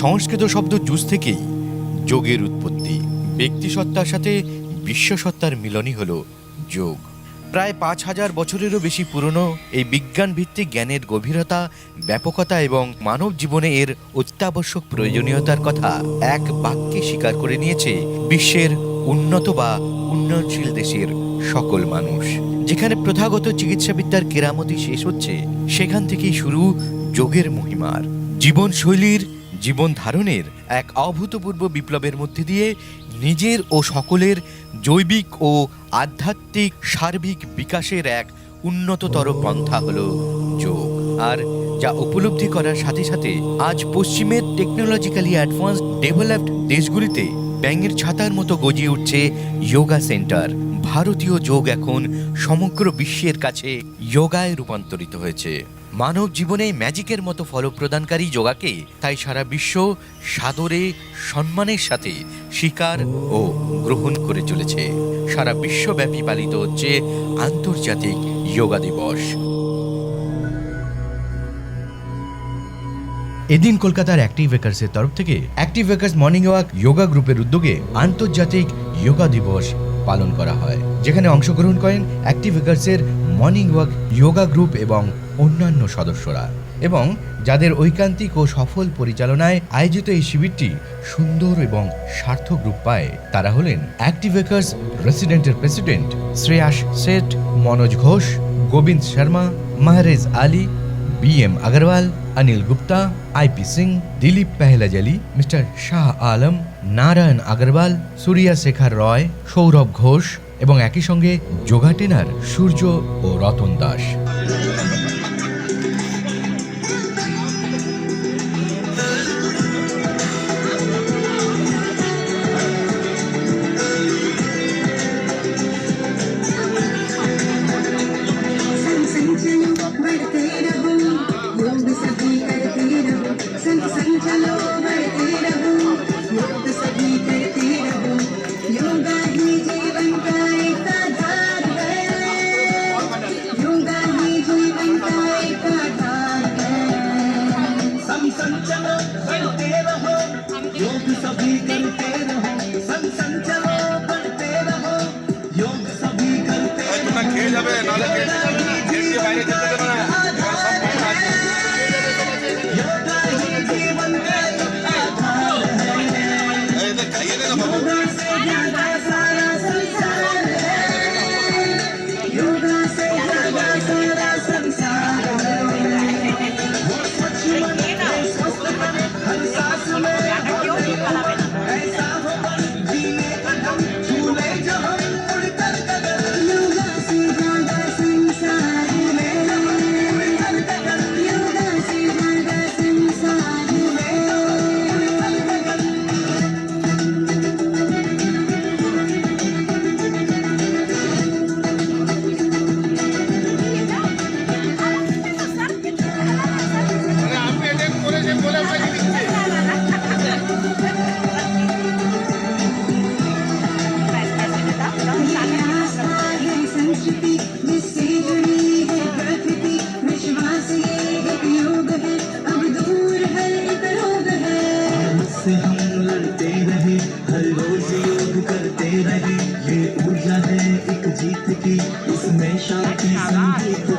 সংস্কৃত শব্দ জুস থেকেই যোগের উৎপত্তি, ব্যক্তিসত্তার সাথে বিশ্বসত্তার মিলনই হল যোগ। প্রায় পাঁচ হাজার বছরেরও বেশি পুরনো এই বিজ্ঞান ভিত্তিক জ্ঞানের গভীরতা, ব্যাপকতা এবং মানব জীবনে এর অত্যাবশ্যক প্রয়োজনীয়তার কথা এক বাক্যে স্বীকার করে নিয়েছে বিশ্বের উন্নত বা উন্নয়নশীল দেশের সকল মানুষ। যেখানে প্রথাগত চিকিৎসাবিদ্যার কেরামতি শেষ হচ্ছে, সেখান থেকেই শুরু যোগের মহিমার। জীবনশৈলীর জীবন ধারণের এক অভূতপূর্ব বিপ্লবের মধ্যে দিয়ে নিজের ও সকলের জৈবিক ও আধ্যাত্মিক সার্বিক বিকাশের এক উন্নততর পন্থা হল যোগ। আর যা উপলব্ধি করার সাথে সাথে আজ পশ্চিমের টেকনোলজিক্যালি অ্যাডভান্স ডেভেলপড দেশগুলিতে ব্যাঙের ছাতার মতো গজিয়ে উঠছে যোগা সেন্টার ভারতীয় যোগ এখন সমগ্র বিশ্বের কাছে যোগায় রূপান্তরিত হয়েছে। মানব জীবনে ম্যাজিকের মতো ফলপ্রদানকারী যোগাকে তাই সারা বিশ্ব সাদরে সম্মানের সাথে স্বীকার ও গ্রহণ করে চলেছে। সারা বিশ্বব্যাপী পালিত হচ্ছে আন্তর্জাতিক যোগা দিবস। এদিন কলকাতার অ্যাক্টিভ ওয়েকার্সের তরফ থেকে active walkers morning walk yoga গ্রুপের উদ্যোগে আন্তর্জাতিক যোগা দিবস পালন করা হয়। যেখানে অংশগ্রহণ করেন অ্যাক্টিভ ওয়েকার্সের মর্নিং ওয়াক যোগা গ্রুপ এবং অন্যান্য সদস্যরা। এবং যাদের ঐকান্তিক ও সফল পরিচালনায় আয়োজিত এই শিবিরটি সুন্দর এবং সার্থক রূপ পায়, তারা হলেন active walkers রেসিডেন্টের president Shreyas Sheth, Manoj Ghosh, Gobinda Sharma, Mahrez Ali M Agarwal Anil Gupta IP Singh Dilip Pehlajali mister Shah Alam Narayan Agarwal Surya Shekhar Roy Saurav Ghosh এবং একই সঙ্গে যোগা ট্রেনার সূর্য ও Ratan Das Thank you. रहे ये ऊर्जा है एक जीत की इसमें शांति अच्छा, संगीत